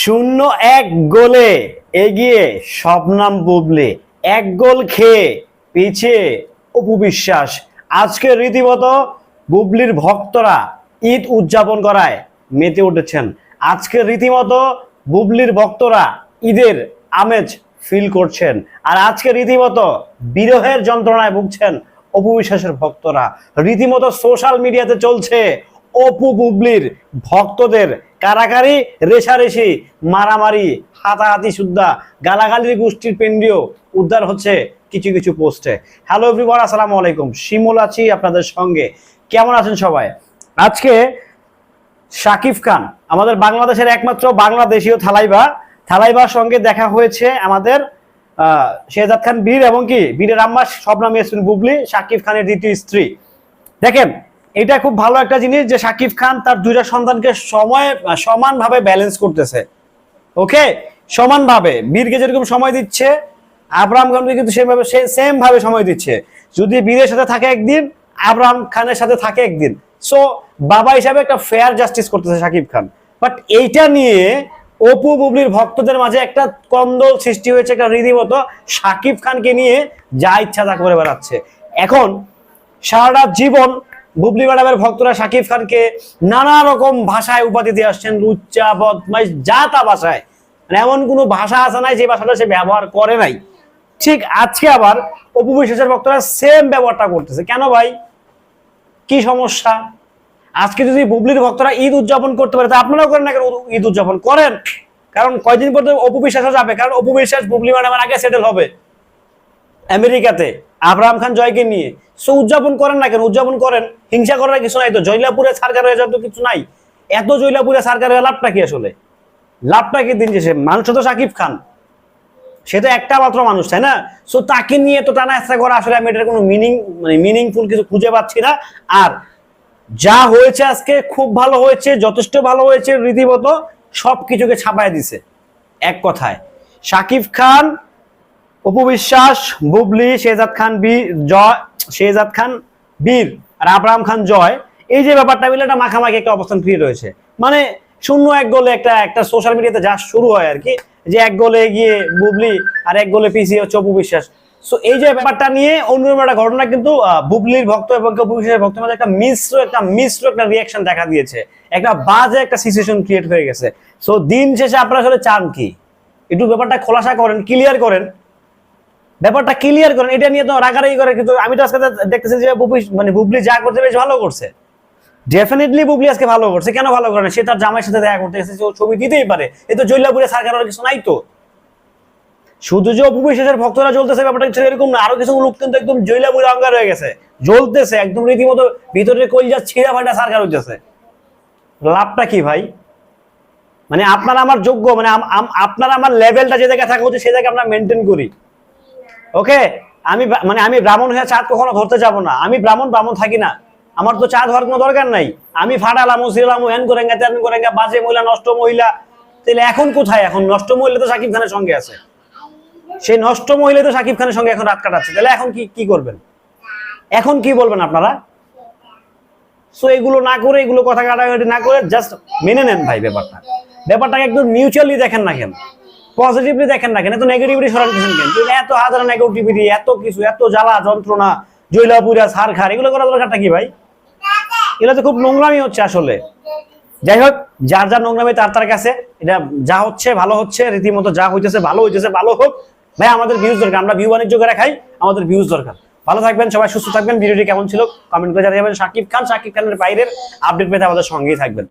শূন্য এক গোলে এগিয়ে শবনাম বুবলি এক গোল খেয়ে পিছিয়ে অপু বিশ্বাস। আজকে রীতিমতো বুবলির ভক্তরা ঈদ উদযাপন করায় মেতে উঠেছেন। আজকে রীতিমতো বুবলির ভক্তরা ঈদের আমেজ ফিল করছেন। আর আজকে রীতিমতো বিরহের যন্ত্রণায় ভুগছেন অপবিশ্বাসের ভক্তরা। রীতিমতো সোশ্যাল মিডিয়াতে চলছে অপু বুবলির ভক্তদের কারাকারি রেশারেশি, মারামারি, হাতাহাতি সুদ্ধা, গালাগালির গোষ্ঠীর পেন্ডিও উদ্ধার হচ্ছে কিছু কিছু পোস্টে। হ্যালো এভরিওয়ান আসসালামু আলাইকুম। শিমুল আছি আপনাদের সঙ্গে। কেমন আছেন সবাই? আজকে শাকিব খান, আমাদের বাংলাদেশের একমাত্র বাংলাদেশীয় থালাইবা, থালাইবার সঙ্গে দেখা হয়েছে আমাদের শেহজাদ খান বীর এবং কি? বীরের আম্মা স্বপ্না ইয়াসমিন বুবলি, শাকিব খানের দ্বিতীয় স্ত্রী। দেখেন এটা খুব ভালো একটা জিনিস যে শাকিব খান তার দুইটা সন্তানকে সময়, সমানভাবে ব্যালেন্স করতেছে। ওকে সমানভাবে। বীরকে যেরকম সময় দিচ্ছে আব্রাহাম খানকে কিন্তু সেভাবে সেম ভাবে সময় দিচ্ছে। যদি বীরের সাথে থাকে একদিন আব্রাহাম খানের সাথে থাকে একদিন। সো বাবা হিসাবে একটা ফেয়ার জাস্টিস করতেছে শাকিব খান। বাট এইটা নিয়ে অপু বুবলির ভক্তদের মাঝে একটা কন্দল সৃষ্টি হয়েছে একটা রীতিমতো শাকিব খানকে নিয়ে যা ইচ্ছা তা করে বেড়াচ্ছে। এখন সারাটা জীবন বুবলি ম্যাডামের ভক্তরা শাকিব খানকে নানা রকম ভাষায় উপাধি দিয়ে আসছেন, লুচ্চা, বদমাইশ, যা তা ভাষায়। মানে এমন কোনো ভাষা আছে নাই যে ভাষাটা সে ব্যবহার করে নাই। ঠিক আজকে আবার অপু বিশ্বাসের ভক্তরা সেম ব্যবহারটা করতেছে। কেন ভাই? কি সমস্যা? আজকে যদি বুবলির ভক্তরা ঈদ উদযাপন করতে পারে, তা আপনারাও করেন না কেন ঈদ উদযাপন? করেন। কারণ কয়দিন পর অপু বিশ্বাসও যাবে, কারণ অপু বিশ্বাস বুবলি ম্যাডামের আগে সেটেল হবে। আমেরিকাতে। আব্রাহাম খান জয়কে নিয়ে। সো উদযাপন করেন না কেন? উদযাপন করেন, হিংসা করার কিছু নাই তো? জৈলাপুরে সার্কার হয়ে যাওয়ার তো কিছু নাই। এত জৈলাপুরে সার্কার হয়ে লাভটা কি আসলে? লাভটা কি দিন শেষে? মানুষ তো সাকিব খান। সে তো একটা মাত্র মানুষ, তাই না? সো তাকে নিয়ে তো টানা হেঁচড়া করা আসলে আমি এটার কোনো মিনিং মানে মিনিংফুল কিছু খুঁজে পাচ্ছি না। আর যা হয়েছে আজকে খুব ভালো হয়েছে, যথেষ্ট ভালো হয়েছে, রীতিমতো সব কিছুকে ছাপায় দিছে। এক কথায়। শাকিব খান অপু বিশ্বাস, বুবলি, শেহজাদ খান বীর জয়, শেহজাদ খান, বীর আর আবরাম খান, জয়। এই যে ব্যাপারটা মিলে একটা মাখামাখি একটা অবস্থান ক্রিয়েট হয়েছে মানে শূন্য এক গোলে একটা একটা সোশ্যাল মিডিয়াতে যা শুরু হয় আর কি, যে এক গোলে গিয়ে বুবলি আর এক গোলে পিছিয়ে হচ্ছে অপু বিশ্বাস। সো এই যে ব্যাপারটা নিয়ে অন্যরকম একটা ঘটনা কিন্তু বুবলির ভক্ত এবং অপু বিশ্বাসের ভক্তের মধ্যে একটা মিশ্র একটা মিশ্র একটা রিয়াকশন দেখা দিয়েছে। একটা বাজে একটা সিচুয়েশন ক্রিয়েট হয়ে গেছে। সো দিন শেষে আপনারা আসলে চান কি? একটু ব্যাপারটা খোলাসা করেন ক্লিয়ার করেন। ব্যাপারটা ক্লিয়ার করেন, এটা নিয়ে তো রাগারাগি করে, কিন্তু আমি তো আজকে দেখতেছি যে বুবলি মানে বুবলি যা করতে বেশ ভালো করছে। ডেফিনেটলি বুবলি আজকে ভালো করছে, কেন ভালো করে না? সে তার জামাইয়ের সাথে দেখা করতে এসেছে, ও ছবি দিতেই পারে। এ তো জৈলাপুরে সার কারোর কিছু নাই তো। শুধু যে অপু ভক্তরা জ্বলতেছে, ব্যাপারটা কিছু এরকম না। আরও কিছু লোক কিন্তু একদম জৈলাপুরে অঙ্গার হয়ে গেছে। জ্বলতেছে, একদম রীতিমতো ভিতরে কলজা ছিঁড়া ফাটা সারকার হইতেছে। লাভটা কি ভাই? মানে আপনার আমার যোগ্য মানে আপনার আমার লেভেলটা যে জায়গায় থাকা উচিত সেই জায়গায় আমরা মেনটেন করি। ওকে আমি মানে আমি ব্রাহ্মণ হয়ে চাঁদ কখনো ধরতে যাব না। আমি ব্রাহ্মণ ব্রাহ্মণ থাকি না। আমার তো চাঁদ হওয়ার কোনো দরকার নাই। আমি ফাটালাম সিলাম হ্যান করেঙ্গা ত্যান করেঙ্গা বাজে মহিলা, নষ্ট মহিলা। তাহলে এখন কোথায় এখন? নষ্ট মহিলা তো সাকিব খানের সঙ্গে আছে। সেই নষ্ট মহিলা তো সাকিব খানের সঙ্গে এখন রাত কাটাচ্ছে। তাহলে এখন কি কি করবেন? এখন কি বলবেন আপনারা? সো এগুলো না করে, এগুলো কথা কাটাকাটি না করে জাস্ট মেনে নেন ভাই ব্যাপারটা। ব্যাপারটাকে একদম মিউচুয়ালি দেখেন না কেন? পজিটিভলি দেখেন না কেন? এত নেগেটিভিটি সরান কেন? এত হাজার নেগেটিভিটি এত কিছু, এত জ্বালা, যন্ত্রণা জৈলাপুরা সার খার এগুলো করার দরকারটা কি ভাই? এগুলো তো খুব নোংরামি হচ্ছে আসলে। যাই হোক, যার যার নোংরামি, তার তার কাছে। এটা যা হচ্ছে, ভালো হচ্ছে, রীতিমতো যা হইতেছে, ভালো হইতেছে, ভালো হোক। ভাই, আমাদের ভিউজ দরকার। আমরা ভিউ বাণিজ্য করে খাই, আমাদের ভিউজ দরকার। ভালো থাকবেন, সবাই সুস্থ থাকবেন। ভিডিওটি কেমন ছিল? কমেন্ট করে জানাবেন। শাকিব খান শাকিব খানের বাইরের আপডেট পেতে আমাদের সঙ্গেই থাকবেন।